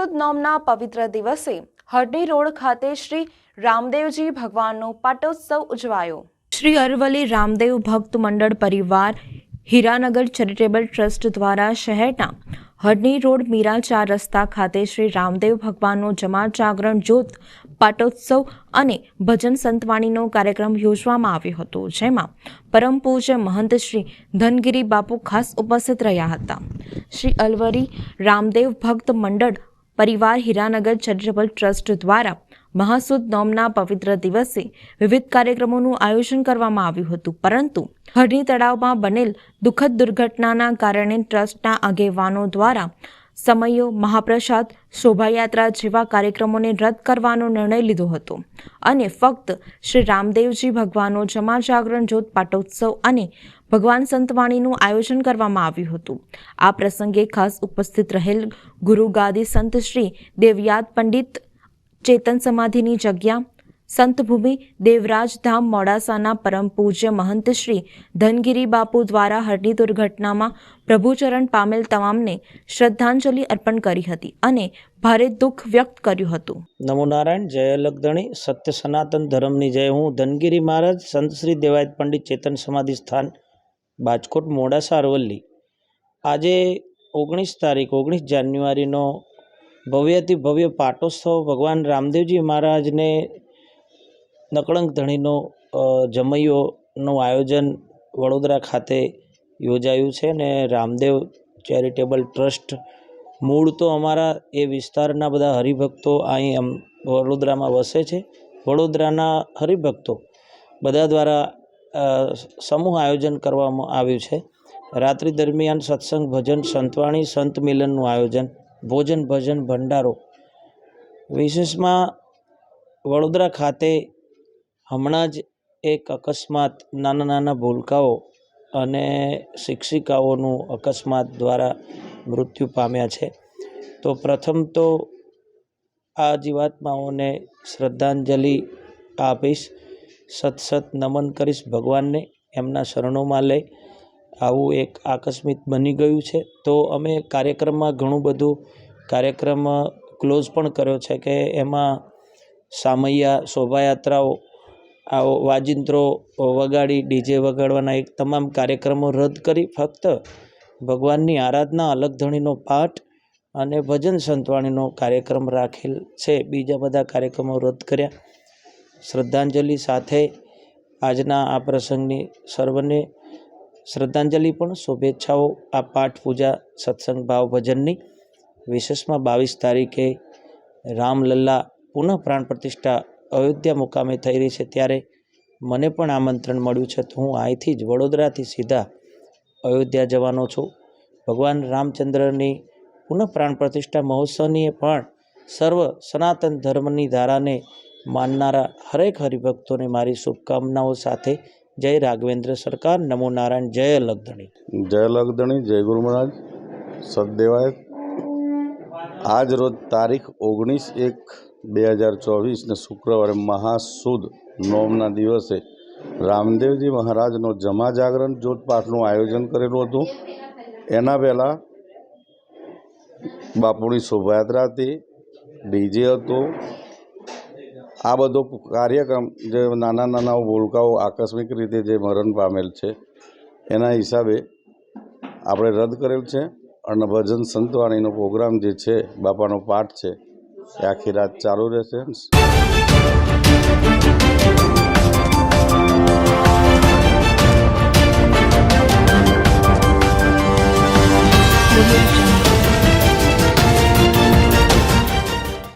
મહાસુદ નોમના પવિત્ર દિવસે હરડી રોડ ખાતે શ્રી રામદેવજી ભગવાનનો પાટોત્સવ ઉજવાયો. શ્રી અરવલ્લી રામદેવ ભક્ત મંડળ પરિવાર હીરાનગર ચેરિટેબલ ટ્રસ્ટ દ્વારા શહેરના હડની રોડ મીરા ચાર રસ્તા ખાતે શ્રી રામદેવ ભગવાનનો જમા જાગરણ જ્યોત, પાટોત્સવ અને ભજન સંતવાણીનો કાર્યક્રમ યોજવામાં આવ્યો હતો, જેમાં પરમ પૂજ્ય મહંત શ્રી ધનગીરી બાપુ ખાસ ઉપસ્થિત રહ્યા હતા. શ્રી અલવરી રામદેવ ભક્ત મંડળ પરિવાર હીરાનગર ચેરિટેબલ ટ્રસ્ટ દ્વારા મહાસુદ નોમના પવિત્ર દિવસે વિવિધ કાર્યક્રમોનું આયોજન કરવામાં આવ્યું હતું. પરંતુ હરણી તળાવમાં બનેલ દુઃખદ દુર્ઘટનાના કારણે ટ્રસ્ટના આગેવાનો દ્વારા સમયો, મહાપ્રસાદ, શોભાયાત્રા જેવા કાર્યક્રમોને રદ કરવાનો નિર્ણય લીધો હતો. અને ફક્ત શ્રી રામદેવજી ભગવાનનો જમાજાગરણ જ્યોત પાટોત્સવ અને ભગવાન સંતવાણીનું આયોજન કરવામાં આવ્યું હતું. આ પ્રસંગે ખાસ ઉપસ્થિત રહેલ ગુરુ ગાદી સંત શ્રી દેવયાદ પંડિત ચેતન સમાધિની જગ્યા સંતભૂમિ દેવરાજ ધામ મોડાસાના પરમ પૂજ્ય મહંત શ્રી ધનગીરી બાપુ દ્વારા હરની દુર્ઘટનામાં પ્રભુચરણ પામેલ તમામને શ્રદ્ધાંજલિ અર્પણ કરી હતી અને ભારે દુઃખ વ્યક્ત કર્યું હતું. નમો નારાયણ, જય લગધણી સત્ય સનાતન ધર્મની જય. હું ધનગીરી મહારાજ, સંત શ્રી દેવાયત પંડિત ચેતન સમાધિ સ્થાન, બાજકોટ, મોડાસા, અરવલ્લી. આજે ઓગણીસ તારીખ, ઓગણીસ જાન્યુઆરીનો ભવ્યથી ભવ્ય પાટોત્સવ ભગવાન રામદેવજી મહારાજને નકળંક ધણીનો જમૈયોનું આયોજન વડોદરા ખાતે યોજાયું છે ને રામદેવ ચેરિટેબલ ટ્રસ્ટ મૂળ તો અમારા એ વિસ્તારના બધા હરિભક્તો અહીં આમ વડોદરામાં વસે છે. વડોદરાના હરિભક્તો બધા દ્વારા સમૂહ આયોજન કરવામાં આવ્યું છે. રાત્રિ દરમિયાન સત્સંગ, ભજન, સંતવાણી, સંત મિલનનું આયોજન, ભોજન, ભજન, ભંડારો. વિશેષમાં વડોદરા ખાતે હમણાં જ એક અકસ્માત નાના નાના ભૂલકાઓ અને શિક્ષિકાઓનું અકસ્માત દ્વારા મૃત્યુ પામ્યા છે. તો પ્રથમ તો આ જીવાત્માઓને શ્રદ્ધાંજલિ આપીશ. સત સત નમન કરીશ ભગવાનને, એમના શરણોમાં લઈ. આવું એક આકસ્મિક બની ગયું છે. તો અમે કાર્યક્રમમાં ઘણું બધું, કાર્યક્રમ ક્લોઝ પણ કર્યો છે કે એમાં સામૈયા શોભાયાત્રાઓ આવો વાજિંત્રો વગાડી ડીજે વગાડવાના એક તમામ કાર્યક્રમો રદ કરી ફક્ત ભગવાનની આરાધના, અલગ ધણીનો પાઠ અને ભજન સંતવાણીનો કાર્યક્રમ રાખેલ છે. બીજા બધા કાર્યક્રમો રદ કર્યા. શ્રદ્ધાંજલિ સાથે આજના આ પ્રસંગની સર્વને શ્રદ્ધાંજલિ પણ શુભેચ્છાઓ. આ પાઠ પૂજા, સત્સંગ, ભાવ ભજનની વિશેષમાં બાવીસ તારીખે રામલલ્લા પુનઃ પ્રાણ પ્રતિષ્ઠા અયોધ્યા મુકામે થઈ રહી છે ત્યારે મને પણ આમંત્રણ મળ્યું છે તો હું અહીંથી જ વડોદરાથી સીધા અયોધ્યા જવાનો છું. ભગવાન રામચંદ્રની પુનઃ પ્રાણ પ્રતિષ્ઠા મહોત્સવની પણ સર્વ સનાતન ધર્મની ધારાને માનનારા હરેક હરિભક્તોને મારી શુભકામનાઓ સાથે જય રાઘવેન્દ્ર સરકાર, નમો નારાયણ, જય લગધણી જય લગધણી જય ગુરુ મહારાજ. સદદેવાય, આજ રોજ તારીખ ઓગણીસ એક બે હજાર ચોવીસને શુક્રવારે મહાસુદ નોમના દિવસે રામદેવજી મહારાજનો જમા જાગરણ પાઠનું આયોજન કરેલું હતું. એના પહેલાં બાપુની શોભાયાત્રા હતી, ડીજે હતું. આ બધો કાર્યક્રમ જે નાના નાના ભૂલકાઓ આકસ્મિક રીતે જે મરણ પામેલ છે, એના હિસાબે આપણે રદ કરેલ છે. અને ભજન સંતવાણીનો પ્રોગ્રામ જે છે, બાપાનો પાઠ છે એ આખી રાત ચાલુ રહેશે